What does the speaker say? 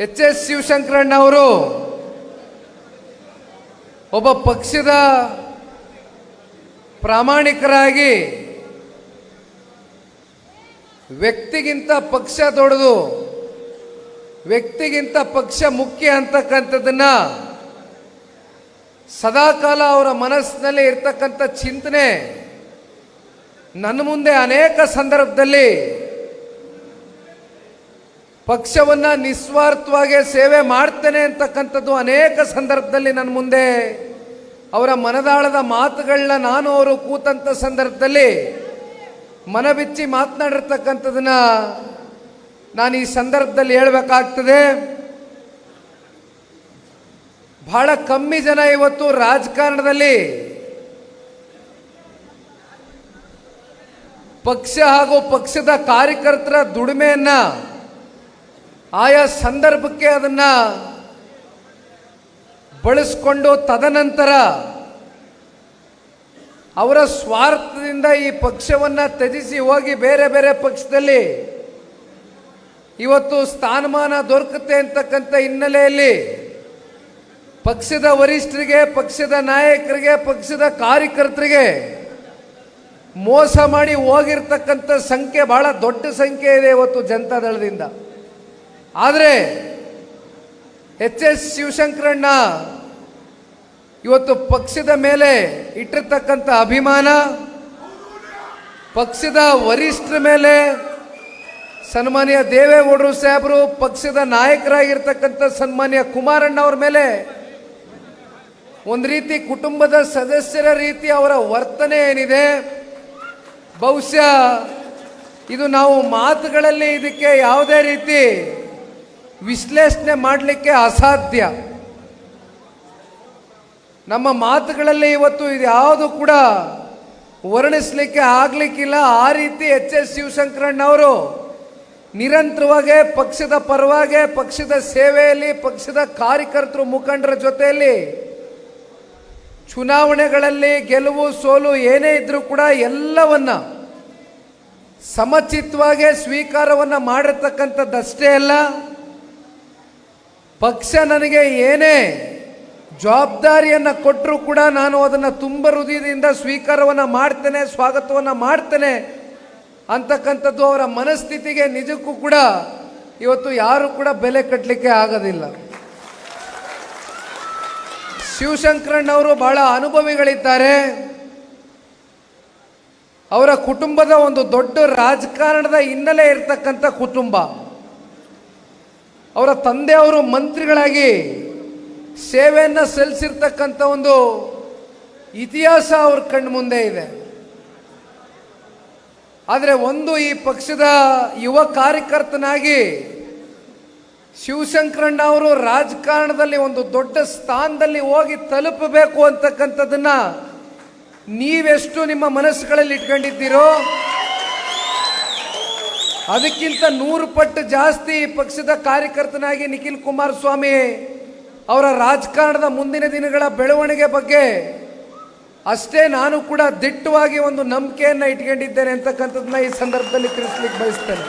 H S ಶಿವಶಂಕರಣ್ಣ ಅವರು ಒಬ್ಬ ಪಕ್ಷದ ಪ್ರಾಮಾಣಿಕರಾಗಿ ವ್ಯಕ್ತಿಗಿಂತ ಪಕ್ಷ ದೊಡ್ಡದು, ವ್ಯಕ್ತಿಗಿಂತ ಪಕ್ಷ ಮುಖ್ಯ ಅಂತಕ್ಕಂಥದ್ದನ್ನ ಸದಾಕಾಲ ಅವರ ಮನಸ್ಸಿನಲ್ಲಿ ಇರ್ತಕ್ಕಂಥ ಚಿಂತನೆ ನನ್ನ ಮುಂದೆ ಅನೇಕ ಸಂದರ್ಭದಲ್ಲಿ ಪಕ್ಷವನ್ನ ನಿಸ್ವಾರ್ಥವಾಗಿ ಸೇವೆ ಮಾಡ್ತೇನೆ ಅಂತಕ್ಕಂಥದ್ದು ಅನೇಕ ಸಂದರ್ಭದಲ್ಲಿ ನನ್ನ ಮುಂದೆ. ಅವರ ಮನದಾಳದ ಮಾತುಗಳನ್ನ ನಾನು ಅವರು ಕೂತಂತ ಸಂದರ್ಭದಲ್ಲಿ ಮನಬಿಚ್ಚಿ ಮಾತನಾಡಿರ್ತಕ್ಕಂಥದನ್ನ ನಾನು ಈ ಸಂದರ್ಭದಲ್ಲಿ ಹೇಳಬೇಕಾಗ್ತದೆ. ಬಹಳ ಕಮ್ಮಿ ಜನ ಇವತ್ತು ರಾಜಕಾರಣದಲ್ಲಿ ಪಕ್ಷ ಹಾಗೂ ಪಕ್ಷದ ಕಾರ್ಯಕರ್ತರ ದುಡಿಮೆಯನ್ನ ಆಯಾ ಸಂದರ್ಭಕ್ಕೆ ಅದನ್ನ ಬಳಸ್ಕೊಂಡು ತದನಂತರ ಅವರ ಸ್ವಾರ್ಥದಿಂದ ಈ ಪಕ್ಷವನ್ನ ತ್ಯಜಿಸಿ ಹೋಗಿ ಬೇರೆ ಬೇರೆ ಪಕ್ಷದಲ್ಲಿ ಇವತ್ತು ಸ್ಥಾನಮಾನ ದೊರಕುತ್ತೆ ಅಂತಕ್ಕಂಥ ಹಿನ್ನೆಲೆಯಲ್ಲಿ ಪಕ್ಷದ ವರಿಷ್ಠರಿಗೆ, ಪಕ್ಷದ ನಾಯಕರಿಗೆ, ಪಕ್ಷದ ಕಾರ್ಯಕರ್ತರಿಗೆ ಮೋಸ ಮಾಡಿ ಹೋಗಿರ್ತಕ್ಕಂಥ ಸಂಖ್ಯೆ ಬಹಳ ದೊಡ್ಡ ಸಂಖ್ಯೆ ಇದೆ ಇವತ್ತು ಜನತಾದಳದಿಂದ. ಆದರೆ ಎಚ್ ಎಸ್ ಶಿವಶಂಕರಣ್ಣ ಇವತ್ತು ಪಕ್ಷದ ಮೇಲೆ ಇಟ್ಟಿರ್ತಕ್ಕಂಥ ಅಭಿಮಾನ, ಪಕ್ಷದ ವರಿಷ್ಠರ ಮೇಲೆ ಸನ್ಮಾನ್ಯ ದೇವೇಗೌಡರು ಸಾಹೇಬರು, ಪಕ್ಷದ ನಾಯಕರಾಗಿರ್ತಕ್ಕಂಥ ಸನ್ಮಾನ್ಯ ಕುಮಾರಣ್ಣ ಅವ್ರ ಮೇಲೆ ಒಂದು ರೀತಿ ಕುಟುಂಬದ ಸದಸ್ಯರ ರೀತಿ ಅವರ ವರ್ತನೆ ಏನಿದೆ, ಬಹುಶಃ ಇದು ನಾವು ಮಾತುಗಳಲ್ಲಿ ಇದಕ್ಕೆ ಯಾವುದೇ ರೀತಿ ವಿಶ್ಲೇಷಣೆ ಮಾಡಲಿಕ್ಕೆ ಅಸಾಧ್ಯ. ನಮ್ಮ ಮಾತುಗಳಲ್ಲಿ ಇವತ್ತು ಇದು ಯಾವುದು ಕೂಡ ವರ್ಣಿಸ್ಲಿಕ್ಕೆ ಆಗ್ಲಿಕ್ಕಿಲ್ಲ. ಆ ರೀತಿ ಎಚ್ ಎಸ್ ಶಿವಶಂಕರಣ್ಣ ಅವರು ನಿರಂತರವಾಗಿ ಪಕ್ಷದ ಪರವಾಗಿ, ಪಕ್ಷದ ಸೇವೆಯಲ್ಲಿ, ಪಕ್ಷದ ಕಾರ್ಯಕರ್ತರು ಮುಖಂಡರ ಜೊತೆಯಲ್ಲಿ ಚುನಾವಣೆಗಳಲ್ಲಿ ಗೆಲುವು, ಸೋಲು ಏನೇ ಇದ್ರೂ ಕೂಡ ಎಲ್ಲವನ್ನ ಸಮಚಿತ್ತವಾಗಿ ಸ್ವೀಕಾರವನ್ನ ಮಾಡಿರ್ತಕ್ಕಂಥದ್ದಷ್ಟೇ ಅಲ್ಲ. ಪಕ್ಷ ನನಗೆ ಏನೇ ಜವಾಬ್ದಾರಿಯನ್ನು ಕೊಟ್ಟರೂ ಕೂಡ ನಾನು ಅದನ್ನು ತುಂಬ ಹೃದಯದಿಂದ ಸ್ವೀಕಾರವನ್ನು ಮಾಡ್ತೇನೆ, ಸ್ವಾಗತವನ್ನು ಮಾಡ್ತೇನೆ ಅಂತಕ್ಕಂಥದ್ದು ಅವರ ಮನಸ್ಥಿತಿಗೆ ನಿಜಕ್ಕೂ ಕೂಡ ಇವತ್ತು ಯಾರು ಕೂಡ ಬೆಲೆ ಕಟ್ಟಲಿಕ್ಕೆ ಆಗೋದಿಲ್ಲ. ಶಿವಶಂಕರಣ್ಣವರು ಬಹಳ ಅನುಭವಿಗಳಿದ್ದಾರೆ. ಅವರ ಕುಟುಂಬದ ಒಂದು ದೊಡ್ಡ ರಾಜಕಾರಣದ ಹಿನ್ನೆಲೆ ಇರತಕ್ಕಂಥ ಕುಟುಂಬ. ಅವರ ತಂದೆಯವರು ಮಂತ್ರಿಗಳಾಗಿ ಸೇವೆಯನ್ನು ಸಲ್ಲಿಸಿರ್ತಕ್ಕಂಥ ಒಂದು ಇತಿಹಾಸ ಅವ್ರ ಕಣ್ಣು ಮುಂದೆ ಇದೆ. ಆದರೆ ಒಂದು ಈ ಪಕ್ಷದ ಯುವ ಕಾರ್ಯಕರ್ತನಾಗಿ ಶಿವಶಂಕರಣ್ಣ ಅವರು ರಾಜಕಾರಣದಲ್ಲಿ ಒಂದು ದೊಡ್ಡ ಸ್ಥಾನದಲ್ಲಿ ಹೋಗಿ ತಲುಪಬೇಕು ಅಂತಕ್ಕಂಥದ್ದನ್ನು ನೀವೆಷ್ಟು ನಿಮ್ಮ ಮನಸ್ಸುಗಳಲ್ಲಿ ಇಟ್ಕೊಂಡಿದ್ದೀರೋ ಅದಕ್ಕಿಂತ ನೂರು ಪಟ್ಟು ಜಾಸ್ತಿ ಪಕ್ಷದ ಕಾರ್ಯಕರ್ತನಾಗಿ ನಿಖಿಲ್ ಕುಮಾರಸ್ವಾಮಿ ಅವರ ರಾಜಕಾರಣದ ಮುಂದಿನ ದಿನಗಳ ಬೆಳವಣಿಗೆ ಬಗ್ಗೆ ಅಷ್ಟೇ ನಾನು ಕೂಡ ದಿಟ್ಟವಾಗಿ ಒಂದು ನಂಬಿಕೆಯನ್ನು ಇಟ್ಕೊಂಡಿದ್ದೇನೆ ಅಂತಕ್ಕಂಥದ್ದನ್ನ ಈ ಸಂದರ್ಭದಲ್ಲಿ ತಿಳಿಸ್ಲಿಕ್ಕೆ ಬಯಸ್ತೇನೆ.